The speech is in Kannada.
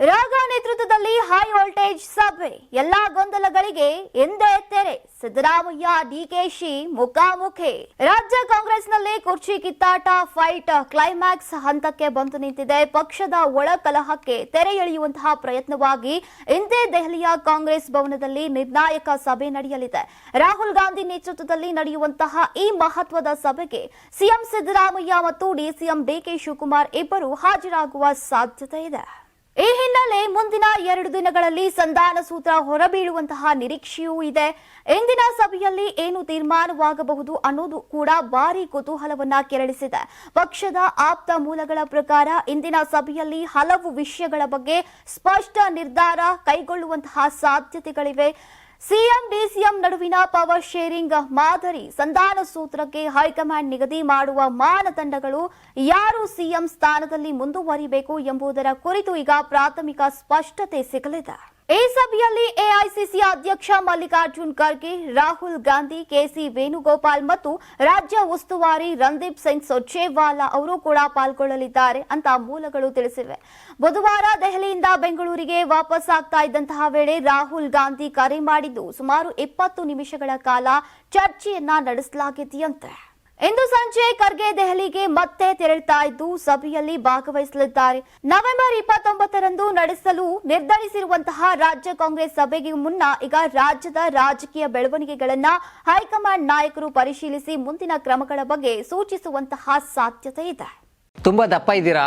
ರಾಗ ನೇತೃತ್ವದಲ್ಲಿ ಹೈ ವೋಲ್ಟೇಜ್ ಸಭೆ. ಎಲ್ಲಾ ಗೊಂದಲಗಳಿಗೆ ಎಂದೇ ತೆರೆ. ಸಿದ್ದರಾಮಯ್ಯ, ಡಿಕೆಶಿ ಮುಖಾಮುಖಿ. ರಾಜ್ಯ ಕಾಂಗ್ರೆಸ್ನಲ್ಲಿ ಕುರ್ಚಿ ಕಿತ್ತಾಟ ಫೈಟ್ ಕ್ಲೈಮ್ಯಾಕ್ಸ್ ಹಂತಕ್ಕೆ ಬಂದು ನಿಂತಿದೆ. ಪಕ್ಷದ ಒಳ ಕಲಹಕ್ಕೆ ತೆರೆ ಎಳೆಯುವಂತಹ ಪ್ರಯತ್ನವಾಗಿ ಇಂದೇ ದೆಹಲಿಯ ಕಾಂಗ್ರೆಸ್ ಭವನದಲ್ಲಿ ನಿರ್ಣಾಯಕ ಸಭೆ ನಡೆಯಲಿದೆ. ರಾಹುಲ್ ಗಾಂಧಿ ನೇತೃತ್ವದಲ್ಲಿ ನಡೆಯುವಂತಹ ಈ ಮಹತ್ವದ ಸಭೆಗೆ ಸಿಎಂ ಸಿದ್ದರಾಮಯ್ಯ ಮತ್ತು ಡಿಸಿಎಂ ಡಿಕೆ ಶಿವಕುಮಾರ್ ಇಬ್ಬರು ಹಾಜರಾಗುವ ಸಾಧ್ಯತೆ ಇದೆ. ಈ ಹಿನ್ನೆಲೆ ಮುಂದಿನ ಎರಡು ದಿನಗಳಲ್ಲಿ ಸಂಧಾನ ಸೂತ್ರ ಹೊರಬೀಳುವಂತಹ ನಿರೀಕ್ಷೆಯೂ ಇದೆ. ಇಂದಿನ ಸಭೆಯಲ್ಲಿ ಏನು ತೀರ್ಮಾನವಾಗಬಹುದು ಅನ್ನೋದು ಕೂಡ ಭಾರಿ ಕುತೂಹಲವನ್ನ ಕೆರಳಿಸಿದೆ. ಪಕ್ಷದ ಆಪ್ತ ಮೂಲಗಳ ಪ್ರಕಾರ ಇಂದಿನ ಸಭೆಯಲ್ಲಿ ಹಲವು ವಿಷಯಗಳ ಬಗ್ಗೆ ಸ್ಪಷ್ಟ ನಿರ್ಧಾರ ಕೈಗೊಳ್ಳುವಂತಹ ಸಾಧ್ಯತೆಗಳಿವೆ. ಸಿಎಂ, ಡಿಸಿಎಂ ನಡುವಿನ ಪವರ್ ಶೇರಿಂಗ್ ಮಾದರಿ ಸಂಧಾನ ಸೂತ್ರಕ್ಕೆ ಹೈಕಮಾಂಡ್ ನಿಗದಿ ಮಾಡುವ ಮಾನದಂಡಗಳು ಯಾರು ಸಿಎಂ ಸ್ಥಾನದಲ್ಲಿ ಮುಂದುವರಿಬೇಕು ಎಂಬುದರ ಕುರಿತು ಈಗ ಪ್ರಾಥಮಿಕ ಸ್ಪಷ್ಟತೆ ಸಿಗಲಿದೆ. ಈ ಸಭೆಯಲ್ಲಿ ಎಐಸಿಸಿ ಅಧ್ಯಕ್ಷ ಮಲ್ಲಿಕಾರ್ಜುನ್ ಖರ್ಗೆ, ರಾಹುಲ್ ಗಾಂಧಿ, ಕೆಸಿ ವೇಣುಗೋಪಾಲ್ ಮತ್ತು ರಾಜ್ಯ ಉಸ್ತುವಾರಿ ರಂದೀಪ್ ಸಿಂಗ್ ಸುರ್ಜೇವಾಲಾ ಅವರು ಕೂಡ ಪಾಲ್ಗೊಳ್ಳಲಿದ್ದಾರೆ ಅಂತ ಮೂಲಗಳು ತಿಳಿಸಿವೆ. ಬುಧವಾರ ದೆಹಲಿಯಿಂದ ಬೆಂಗಳೂರಿಗೆ ವಾಪಸ್ ಆಗ್ತಾ ಇದ್ದಂತಹ ವೇಳೆ ರಾಹುಲ್ ಗಾಂಧಿ ಕರೆ ಮಾಡಿದ್ದು ಸುಮಾರು ಇಪ್ಪತ್ತು ನಿಮಿಷಗಳ ಕಾಲ ಚರ್ಚೆಯನ್ನ ನಡೆಸಲಾಗಿದೆಯಂತೆ. ಇಂದು ಸಂಜೆ ಖರ್ಗೆ ದೆಹಲಿಗೆ ಮತ್ತೆ ತೆರಳುತ್ತಾ ಇದ್ದು ಸಭೆಯಲ್ಲಿ ಭಾಗವಹಿಸಲಿದ್ದಾರೆ. ನವೆಂಬರ್ ಇಪ್ಪತ್ತೊಂಬತ್ತರಂದು ನಡೆಸಲು ನಿರ್ಧರಿಸಿರುವಂತಹ ರಾಜ್ಯ ಕಾಂಗ್ರೆಸ್ ಸಭೆಗೆ ಮುನ್ನ ಈಗ ರಾಜ್ಯದ ರಾಜಕೀಯ ಬೆಳವಣಿಗೆಗಳನ್ನ ಹೈಕಮಾಂಡ್ ನಾಯಕರು ಪರಿಶೀಲಿಸಿ ಮುಂದಿನ ಕ್ರಮಗಳ ಬಗ್ಗೆ ಸೂಚಿಸುವಂತಹ ಸಾಧ್ಯತೆ ಇದೆ. ತುಂಬಾ ದಪ್ಪ ಇದ್ದೀರಾ?